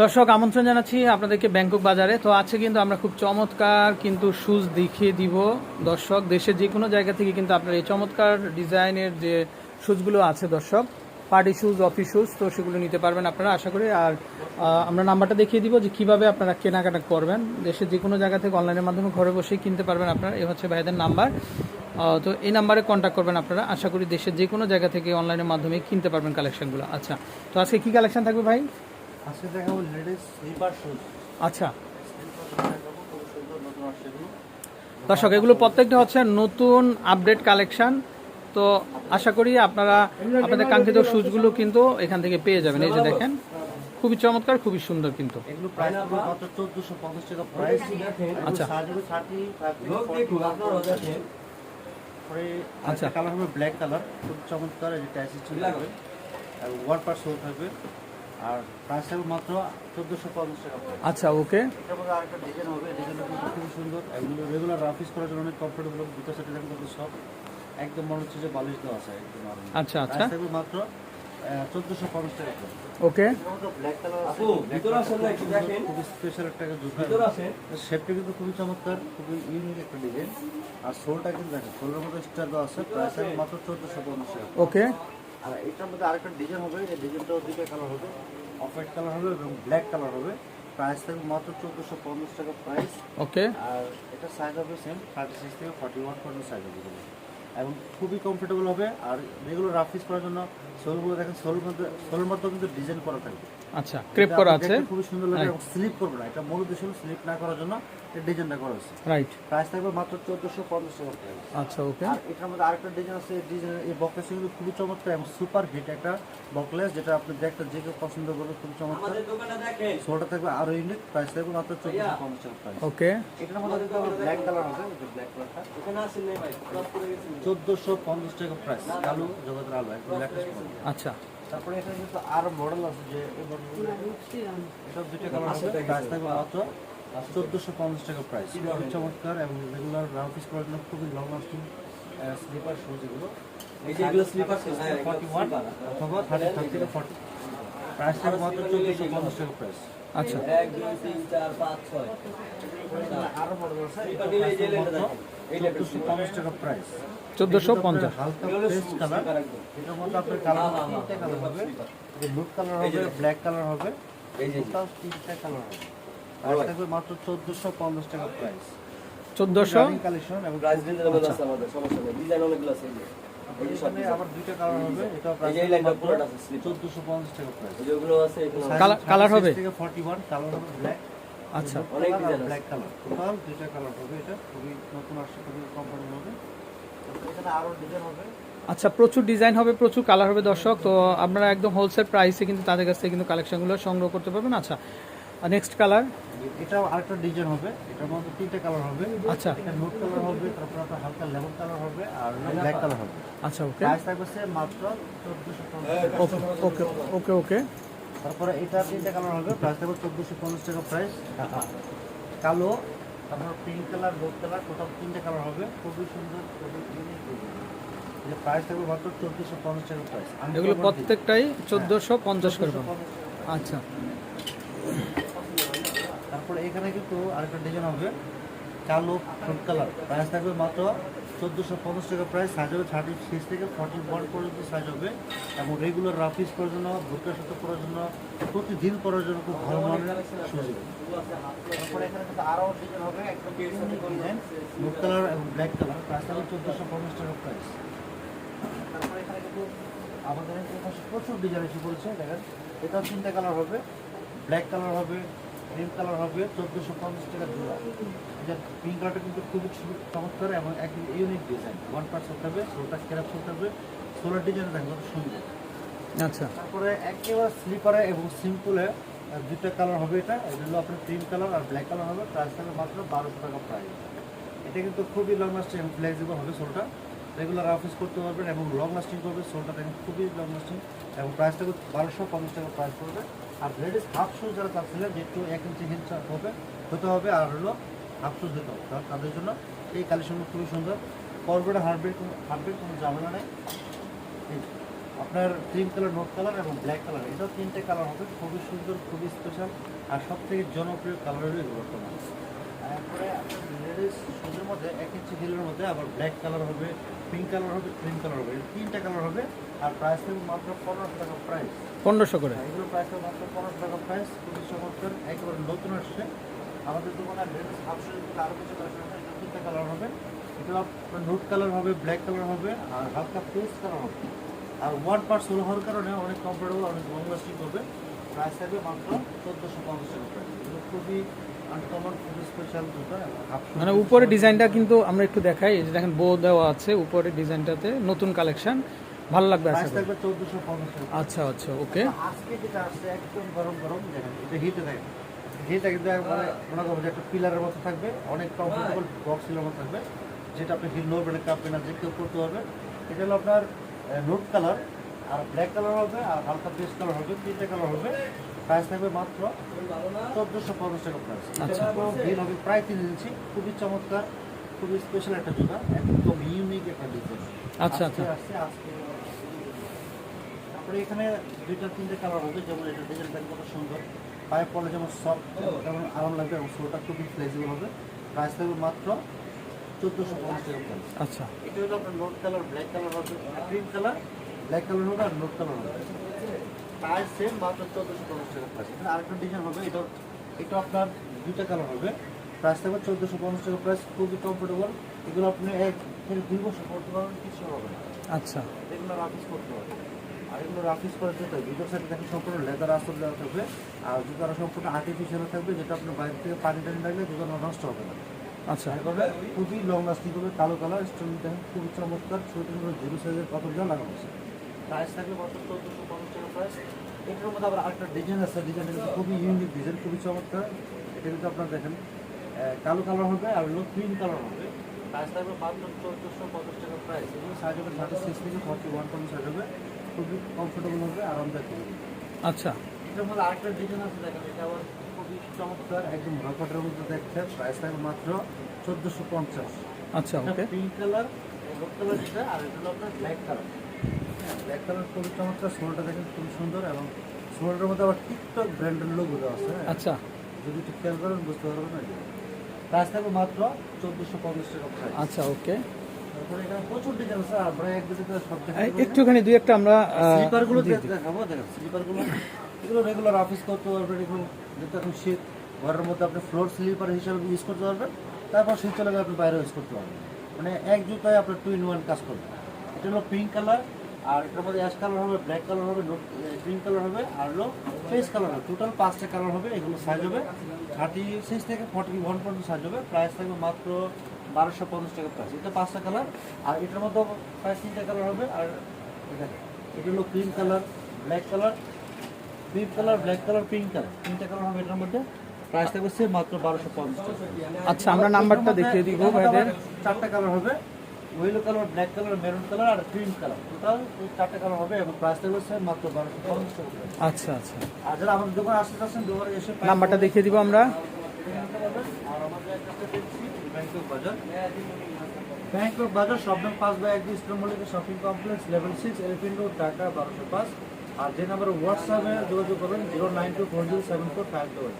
দর্শক, আমন্ত্রণ জানাচ্ছি আপনাদেরকে ব্যাংকক বাজারে। তো আছে কিন্তু আমরা খুব চমৎকার কিন্তু শুজ দেখিয়ে দিব। দর্শক, দেশের যে কোনো জায়গা থেকে কিন্তু আপনার এই চমৎকার ডিজাইনের যে শুজগুলো আছে দর্শক, পার্টি শুজ, অফিস শুজ, তো সেগুলো নিতে পারবেন আপনারা, আশা করি। আর আমরা নাম্বারটা দেখিয়ে দিব যে কীভাবে আপনারা কেনাকাটা করবেন। দেশের যে কোনো জায়গা থেকে অনলাইনের মাধ্যমে ঘরে বসেই কিনতে পারবেন আপনারা। এই হচ্ছে ভাইদের নাম্বার। তো এই নাম্বারে কন্ট্যাক্ট করবেন আপনারা। আশা করি দেশের যে কোনো জায়গা থেকে অনলাইনের মাধ্যমে কিনতে পারবেন কালেকশনগুলো আচ্ছা তো আজকে কি কালেকশন থাকবে ভাই? আজকে দেখাবো লেডিস স্লিপার শুজ আচ্ছা। দর্শক এগুলো প্রত্যেকটা হচ্ছে নতুন আপডেট কালেকশন তো আশা করি আপনারা আপনাদের কাঙ্ক্ষিত শুজগুলো কিন্তু এখান থেকে পেয়ে যাবেন। এই যে দেখেন খুবই চমৎকার খুবই সুন্দর কিন্তু। আচ্ছা। পরে আচ্ছা। কালার হবে ব্ল্যাক কালার খুব চমৎকার এই টাইস আর ওয়ান পার সোল থাকবে। আর প্রাইস হবে মাত্র চোদ্দশো পঞ্চাশ টাকা আচ্ছা ওকে। এটার মধ্যে আরেকটা ডিজাইন হবে। ডিজাইনটা কিন্তু খুবই সুন্দর। এগুলো রেগুলার অফিস করার জন্য অনেক কমফোর্টেবল দুটো সেট ডিজাইন সব একদম মনে হচ্ছে যে বালিশ দেওয়া আছে একদম আচ্ছা আচ্ছা। মাত্র চোদ্দশো পঞ্চাশ টাকা ওকে। আপু, ভিতরে আসেন না একটু দেখেন। খুবই স্পেশাল একটা জুতা ভিতরে আসেন। শেপটা কিন্তু খুবই চমৎকার খুবই ইউনিক একটা ডিজাইন আর সোলটা কিন্তু দেখেন সোলের মধ্যে স্টার দেওয়া আছে প্রাইস মাত্র চোদ্দশো পঞ্চাশ। টাকা ওকে। আর এটার মধ্যে আরেকটা ডিজাইন হবে এই ডিজাইনটাও দুটো কালার হবে। অফ হোয়াইট কালার হবে এবং ব্ল্যাক কালার হবে। প্রাইস থাকবে মাত্র চোদ্দশো পঞ্চাশ টাকা প্রাইস ওকে। আর এটা সাইজ হবে সেম থার্টি সিক্স থেকে ফর্টি ওয়ান পর্যন্ত সাইজ হবে। এবং খুবই কমফোর্টেবল হবে। আর রেগুলার রাফিস করার জন্য সোলগুলো দেখেন সোল মধ্যে সোলের মধ্যেও কিন্তু ডিজাইন করা থাকবে। আচ্ছা ক্রেপ করা আছে। খুবই সুন্দর লাগে স্লিপ করবে না। এটা মূল উদ্দেশ্য স্লিপ না করার জন্য এই ডিজাইনটা করা হয়েছে। রাইট প্রাইস থাকবে মাত্র চোদ্দশো পঞ্চাশ টাকা আচ্ছা ওকে আর এটার মধ্যে আরেকটা ডিজাইন আছে এই ডিজাইন এই বকলেস কিন্তু খুবই চমৎকার এবং সুপার হিট একটা বকলেস যেটা আপনি দেখতে যে কেউ পছন্দ করবে খুবই চমৎকার। আমাদের দোকানটা দেখেন। সোলটা থাকবে আরও ইউনিক প্রাইস থাকবে মাত্র চোদ্দশো পঞ্চাশ টাকা ওকে এটার মধ্যে ব্ল্যাক কালার হবে ব্ল্যাক কালারটা এখানে আসেন নাই ভাই ক্রস করে গেছেন চোদ্দশো পঞ্চাশ টাকা প্রাইস কালো জগতের আলো একদম লেটেস্ট আচ্ছা। তারপরে এখানে কিন্তু আরও মডেল আছে যে এটা দুটো কালার আছে প্রাইস থাকবে মাত্র চোদ্দশো পঞ্চাশ টাকা প্রাইস খুবই চমৎকার এবং রেগুলার রাউন্ড পিস করার জন্য খুবই লং লাস্টিং স্লিপার শুজ এগুলো এই যে এগুলো স্লিপার হ্যাঁ ফর্টি ওয়ান অথবা থার্টি থার্টি থেকে ফর্টি প্রাইস থাকবে মাত্র চোদ্দশো পঞ্চাশ টাকা প্রাইস আচ্ছা। এক দুই তিন চার পাঁচ ছয়। আরও এই চোদ্দশো পঞ্চাশ টাকা প্রাইস চোদ্দোশো পঞ্চাশ। হালকা পেস্ট কালার এটার মধ্যে আপনার কালার তিনটা কালার হবে। যে ব্লু কালার হবে ব্ল্যাক কালার হবে। এই যে টোটাল তিনটা কালার হবে। প্রাইস থাকবে মাত্র চোদ্দশো পঞ্চাশ টাকা প্রাইস চোদ্দোশো? কালেকশন এবং প্রাইস আছে আমাদের সমস্যা নেই। ডিজাইন অনেকগুলো আছে। কালার হবে আচ্ছা। অনেক ব্ল্যাক কালার টোটাল দুইটা কালার হবে এটা খুবই নতুন আসছে খুবই কোম্পানি হবে। এখানে আরও ডিজাইন হবে। আচ্ছা প্রচুর ডিজাইন হবে প্রচুর কালার হবে দর্শক। তো আপনারা একদম হোলসেল প্রাইসে কিন্তু তাদের কাছ থেকে কিন্তু কালেকশনগুলো সংগ্রহ করতে পারবেন। আচ্ছা নেক্সট কালার এটাও আরেকটা ডিজাইন হবে। এটার মধ্যে তিনটা কালার হবে। আচ্ছা। এটা নোট কালার হবে তারপর আপনার হালকা লেমন কালার হবে আর ব্ল্যাক কালার হবে। আচ্ছা ওকে প্রাইস থাকবে সে মাত্র চোদ্দশো ওকে ওকে ওকে ওকে তারপরে এটা তিনটা কালার হবে প্রাইস থাকবে চোদ্দশো পঞ্চাশ টাকা প্রাইস কালো তারপর pink colour red colour total তিনটা কালার হবে। খুবই সুন্দর খুবই ইউনিক যে প্রাইস থাকবে মাত্র চোদ্দশো পঞ্চাশ টাকা প্রাইস এগুলো প্রত্যেকটাই চোদ্দোশো পঞ্চাশ করে আচ্ছা। এখানে কিন্তু আরেকটা ডিজাইন হবে। কালো ফুড কালার প্রাইস থাকবে মাত্র চোদ্দোশো পঞ্চাশ টাকা প্রাইস সাইজ হবে থার্টি সিক্স থেকে ফর্টি ওয়ান পর্যন্ত সাইজ হবে। এবং রেগুলার রাফিস করার জন্য ভুট্টার সাথে করার জন্য প্রতিদিন করার জন্য খুব ভালো মানের সুযোগ তারপরে এখানে কিন্তু আরও ডিজাইন হবে ব্লু কালার এবং ব্ল্যাক কালার প্রাইস থাকবে চোদ্দোশো পঞ্চাশ টাকা প্রাইস তারপরে এখানে কিন্তু আমাদের প্রচুর ডিজাইন এসে পড়েছে দেখেন। এটা তিনটা কালার হবে। ব্ল্যাক কালার হবে ক্রিম কালার হবে চোদ্দোশো পঞ্চাশ টাকা জোড়া। এটা পিঙ্ক কালারটা কিন্তু খুবই চমৎকার এবং একদম ইউনিক ডিজাইন ওয়ান পার্ট চলতে হবে সোলটা ক্যারাপ চলতে হবে সোলার ডিজাইন দেখেন সুন্দর। আচ্ছা। তারপরে একেবারে স্লিপারে এবং সিম্পলে দুইটা কালার হবে এটা। এটা হলো আপনার ক্রিম কালার আর ব্ল্যাক কালার হবে। প্রাইস থাকবে মাত্র বারোশো টাকা প্রাইস এটা কিন্তু খুবই লং লাস্টিং এবং ফ্লেক্সিবল হবে সোলটা। রেগুলার অফিস করতে পারবেন এবং লং লাস্টিং করবে। সোলটা দেখেন খুবই লং লাস্টিং এবং প্রাইসটা বারোশো পঞ্চাশ টাকা প্রাইস পড়বে। আর লেডিস হাফ শুজ যারা চাচ্ছিলেন, যে একটু এক ইঞ্চি হিল হবে, হতে হবে আর হলো হাফ শুজ দিতে হবে। তাদের জন্য এই কালেকশনগুলো খুবই সুন্দর। পরবেটা হার্ডবেড হার্ডবেড কোনো ঝামেলা নেই। আপনার ক্রিম কালার নোট কালার এবং ব্ল্যাক কালার এটাও তিনটে কালার হবে। খুবই সুন্দর, খুবই স্পেশাল আর সব থেকে জনপ্রিয় কালার হলো এগুলো। আপনার মধ্যে এক ইঞ্চি হিলের মধ্যে আবার ব্ল্যাক কালার হবে পিঙ্ক কালার হবে ক্রিম কালার হবে। তিনটা কালার হবে আর প্রাইস মাত্র পনেরোশো টাকা প্রাইস পনেরোশো করে। এগুলো প্রাইস হবে মাত্র পনেরোশো টাকা প্রাইস খুবই চমৎকার একেবারে নতুন আসছে। আমাদের দোকানে লেডিস হাফশো আরও কিছু কালেকশন আছে তিনটা কালার হবে। আপনার নোট কালার হবে ব্ল্যাক কালার হবে আর হালকা পেস্ট কালার হবে। আর ওয়ান পার্ট সোলো হওয়ার কারণে অনেক কমফোর্টেবল অনেক লং লাস্টিং করবে। প্রাইস থাকবে মাত্র চোদ্দোশো পঞ্চাশ টাকা প্রাইস এগুলো খুবই মানে উপরে ডিজাইনটা কিন্তু আমরা একটু দেখাই যে দেখেন বো দেওয়া আছে উপরে ডিজাইনটাতে, নতুন কালেকশন, ভালো লাগবে আচ্ছা আচ্ছা ওকে। আজকে যেটা একদম গরম গরম একটা পিলারের মতো থাকবে অনেক মতো থাকবে যেটা না যে কেউ করতে হলো আপনার কালার আর ব্ল্যাক কালার হবে আর হালকা পেস্ট কালার হবে তিনটে কালার হবে প্রাইস থাকবে মাত্র চোদ্দোশো পঞ্চাশ টাকা প্রাইস আচ্ছা। হিল হবে প্রায় তিন ইঞ্চি খুবই চমৎকার খুবই স্পেশাল একটা জুতা একদম ইউনিক একটা ডিজাইন আচ্ছা, আচ্ছা। আসছে আজকে তারপরে এখানে দুইটা তিনটে কালার হবে যেমন এটা ডিজাইনটা কত সুন্দর। পায়ে পড়লে যেমন সফট যেমন আরাম লাগবে এবং শোটা খুবই ফ্লেক্সিবল হবে। প্রাইস থাকবে মাত্র চোদ্দোশো পঞ্চাশ টাকা প্রাইস আচ্ছা। এটা হলো আপনার নোট কালার ব্ল্যাক কালার হবে ক্রিম কালার ব্ল্যাক কালার হবে আর নোট কালার হবে। প্রাইস সেম মাত্র চোদ্দোশো পঞ্চাশ টাকা প্রাইস এখানে আরেকটা ডিজাইন হবে এটা এটা আপনার দুইটা কালার হবে। প্রাইস থাকবে চোদ্দোশো পঞ্চাশ টাকা প্রাইস খুবই কমফোর্টেবল এগুলো আপনি এক থেকে দুই বছর পড়তে পারবেন কিছু হবে না। আচ্ছা। এগুলো রাফিস করতে হবে। আর এগুলো রাফিস করে দিতে হবে ভিতর সাইডে দেখেন সম্পূর্ণ লেদার দেওয়া থাকবে। আর জুতারা সম্পূর্ণ আর্টিফিশিয়াল থাকবে যেটা আপনার বাইরে থেকে পানি টানি লাগলে জুতো নষ্ট হবে না। আচ্ছা। এভাবে খুবই লং লাস্টিং করবে কালো কালার স্টোন দেখেন খুবই চমৎকার ছোট ছোট জিরো সাইজের কত দেওয়া লাগানো আছে। প্রাইস থাকবে মাত্র চোদ্দোশো পঞ্চাশ টাকা প্রাইস এটার মধ্যে আবার আরেকটা ডিজাইন আছে ডিজাইনটা কিন্তু খুবই ইউনিক ডিজাইন খুবই চমৎকার। এটা কিন্তু আপনার দেখেন কালো কালার হবে আর হলো ক্রিম কালার হবে। প্রাইস থাকবে মাত্র চোদ্দোশো পঞ্চাশ টাকা প্রাইস এগুলো সাইজ হবে থার্টি সিক্স থেকে ফর্টি ওয়ান পর্যন্ত সাইজ হবে। খুবই কমফোর্টেবল হবে আরামদায়ক হবে। আচ্ছা। এটার মধ্যে আরেকটা ডিজাইন আছে দেখেন এটা আবার খুবই চমৎকার একদম রকেটের মধ্যে দেখছে প্রাইস থাকবে মাত্র চোদ্দোশো পঞ্চাশ। আচ্ছা okay pink colour red colour যেটা আর এটা হলো আপনার ব্ল্যাক কালার ব্ল্যাক কালার খুবই চমৎকার সোলটা দেখেন খুব সুন্দর এবং সোলটার মধ্যে আবার টিকটক ব্র্যান্ডের লোগো দেওয়া আছে হ্যাঁ? আচ্ছা। যদি একটু খেয়াল করেন বুঝতে পারবেন না প্রাইস থাকবে মাত্র চোদ্দোশো পঞ্চাশ টাকা আচ্ছা ওকে। এখানে আর একটুখানি দুই একটা আমরা আহ, স্লিপারগুলো দিয়ে দিই। দেখাবো দেখেন স্লিপারগুলো এগুলো রেগুলার অফিস করতে পারবেন এগুলো যেহেতু এখন শীত ঘরের মধ্যে আপনি ফ্লোর স্লিপার হিসাবে ইউজ করতে পারবেন তারপর শীত চলে গেলে আপনি বাইরে ইউজ করতে পারবেন। মানে এক জুতায় আপনার টু ইন ওয়ান কাজ করবে। এটা হলো পিঙ্ক কালার আর এটার মধ্যে অ্যাশ কালার হবে ব্ল্যাক কালার হবে গ্রিন কালার হবে আর হলো ফেস কালার হবে। টোটাল পাঁচটা কালার হবে এগুলো সাইজ হবে। থার্টি সিক্স থেকে ফর্টি ওয়ান পর্যন্ত সাইজ হবে। প্রাইস থাকবে মাত্র বারোশো পঞ্চাশ টাকা প্রাইস এটা পাঁচটা কালার। আর এটার মধ্যে প্রায় তিনটা কালার হবে। আর এটা এটা হলো cream colour black colour cream colour black colour pink colour. তিনটা কালার হবে এটার মধ্যে। প্রাইস থাকবে মাত্র বারোশো পঞ্চাশ টাকা। আচ্ছা আমরা নাম্বারটা দেখিয়ে দিব ভাইদের। চারটা কালার হবে। Yellow colour black colour maroon colour আর ক্রিম কালার। টোটাল চারটা কালার হবে এবং প্রাইস থাকবে মাত্র বারোশো পঞ্চাশ আচ্ছা আচ্ছা। আর যারা আমাদের দোকানে আসতে চাচ্ছেন দোকানে এসে নাম্বারটা দেখিয়ে দিব আমরা। আর আমাদের একটা দেখছি ব্যাংকক বাজার ব্যাংকক বাজার শপনাম পাঁচ বাই এক shopping complex level six elephant road Dhaka বারোশো পাঁচ। আর যে নাম্বারে হোয়াটসঅ্যাপে যোগাযোগ করবেন zero nine two four zero seven four five double